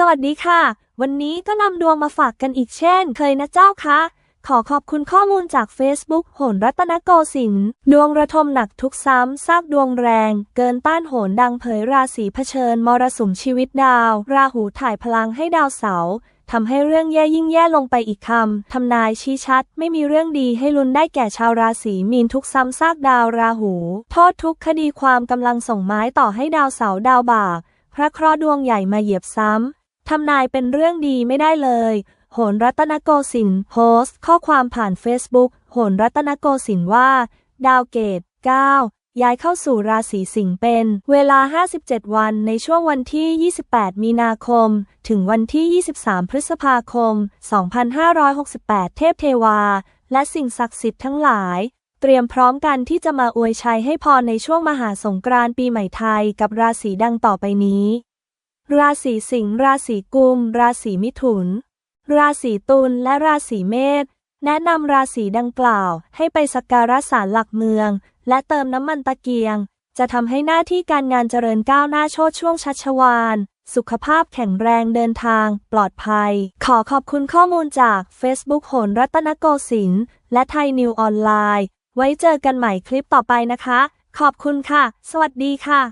สวัสดีค่ะ วันนี้ก็นำดวงมาฝากกันอีกเช่น เคยนะเจ้าคะ ขอขอบคุณข้อมูลจาก Facebook โหนรัตนโกสินทร์ดวงระทมหนักทุกซ้ำซากดวงแรง เกินต้านโหนดังเผยราศีเผชิญมรสุมชีวิตดาว ราหูถ่ายพลังให้ดาวเสาร์ทำให้เรื่องแย่ยิ่งแย่ลงไปอีกคำ ทำนายชี้ชัด ไม่มีเรื่องดีให้ลุ้นได้แก่ชาวราศีมีนทุกซ้ำซากดาวราหู โทษทุกคดีความกำลังส่งไม้ต่อให้ดาวเสาร์ดาวบากพระเคราะห์ดวงใหญ่มาเหยียบซ้ำ ทำนายเป็นเรื่องดีไม่ได้เลย โหนรัตนโกสินทร์โพสต์ ข้อความผ่านเฟซบุ๊กโหนรัตนโกสินทร์ว่า ดาวเกต 9 ย้ายเข้าสู่ราศีสิงห์เป็น เวลา 57 วันในช่วงวันที่ 28 มีนาคม ถึงวันที่ 23 พฤษภาคม 2568 เทพเทวา และสิ่งศักดิ์สิทธิ์ทั้งหลายเตรียมพร้อมกันที่จะมาอวยชัยให้พรในช่วงมหาสงกรานต์ปีใหม่ไทยกับราศีดังต่อไปนี้ ราศีสิงห์ราศีกุม ราศีมิถุน ราศีตุลและราศีเมษแนะนำราศีดังกล่าว ให้ไปสักการะศาลหลักเมือง และเติมน้ำมันตะเกียง จะทำให้หน้าที่การงานเจริญก้าวหน้าโชดช่วงชัชวาล สุขภาพแข็งแรงเดินทาง ปลอดภัย ขอขอบคุณข้อมูลจาก Facebook โหนรัตนโกสินทร์และไทยนิวออนไลน์ ไว้เจอกันใหม่คลิปต่อไปนะคะ ขอบคุณค่ะ สวัสดีค่ะ